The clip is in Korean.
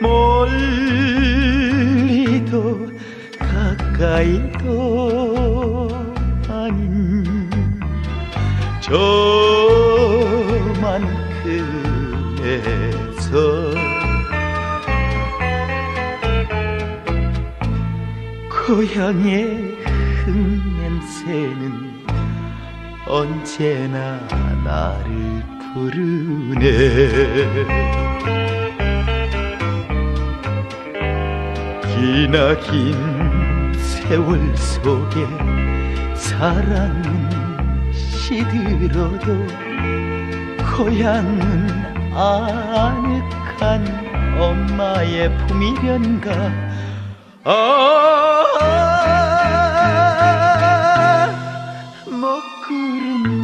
멀리도 가까이도 아닌 저만큼에서 고향의 흙냄새는 언제나 나를 부르네 기나긴 세월 속에 사랑은 시들어도 고향은 아늑한 엄마의 품이련가. 아 먹구름